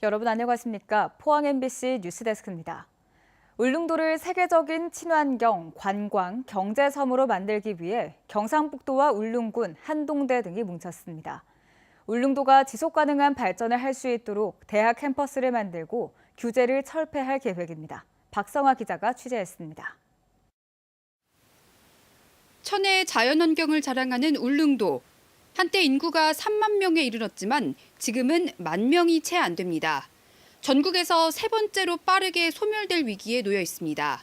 여러분 안녕하십니까? 포항 MBC 뉴스데스크입니다. 울릉도를 세계적인 친환경, 관광, 경제 섬으로 만들기 위해 경상북도와 울릉군, 한동대 등이 뭉쳤습니다. 울릉도가 지속 가능한 발전을 할 수 있도록 대학 캠퍼스를 만들고 규제를 철폐할 계획입니다. 박성화 기자가 취재했습니다. 천혜의 자연환경을 자랑하는 울릉도. 한때 인구가 3만 명에 이르렀지만 지금은 만 명이 채 안 됩니다. 전국에서 세 번째로 빠르게 소멸될 위기에 놓여 있습니다.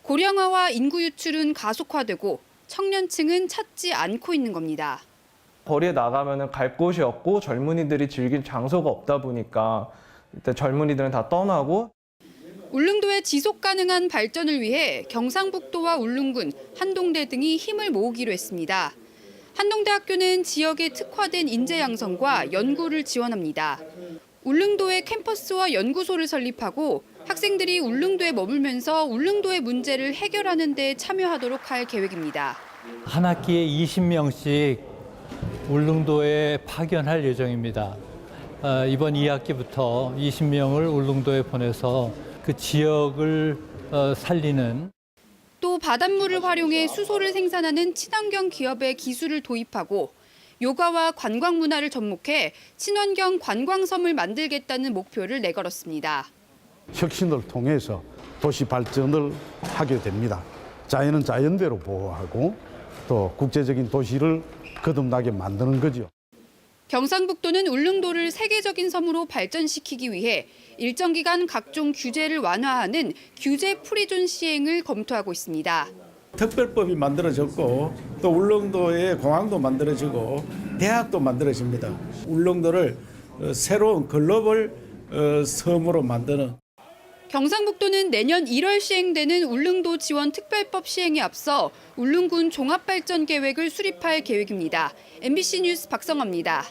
고령화와 인구 유출은 가속화되고 청년층은 찾지 않고 있는 겁니다. 거리에 나가면은 갈 곳이 없고 젊은이들이 즐길 장소가 없다 보니까 일단 젊은이들은 다 떠나고 울릉도의 지속 가능한 발전을 위해 경상북도와 울릉군, 한동대 등이 힘을 모으기로 했습니다. 한동대학교는 지역에 특화된 인재 양성과 연구를 지원합니다. 울릉도에 캠퍼스와 연구소를 설립하고 학생들이 울릉도에 머물면서 울릉도의 문제를 해결하는 데 참여하도록 할 계획입니다. 한 학기에 20명씩 울릉도에 파견할 예정입니다. 어, 이번 2학기부터 20명을 울릉도에 보내서 그 지역을 어, 살리는 또 바닷물을 활용해 수소를 생산하는 친환경 기업의 기술을 도입하고 요가와 관광 문화를 접목해 친환경 관광섬을 만들겠다는 목표를 내걸었습니다. 혁신을 통해서 도시 발전을 하게 됩니다. 자연은 자연대로 보호하고 또 국제적인 도시를 거듭나게 만드는 거죠. 경상북도는 울릉도를 세계적인 섬으로 발전시키기 위해 일정 기간 각종 규제를 완화하는 규제 프리존 시행을 검토하고 있습니다. 특별법이 만들어졌고 또 울릉도에 공항도 만들어지고 대학도 만들어집니다. 울릉도를 어, 새로운 글로벌 어, 섬으로 만드는 경상북도는 내년 1월 시행되는 울릉도 지원 특별법 시행에 앞서 울릉군 종합발전 계획을 수립할 계획입니다. MBC 뉴스 박성화입니다.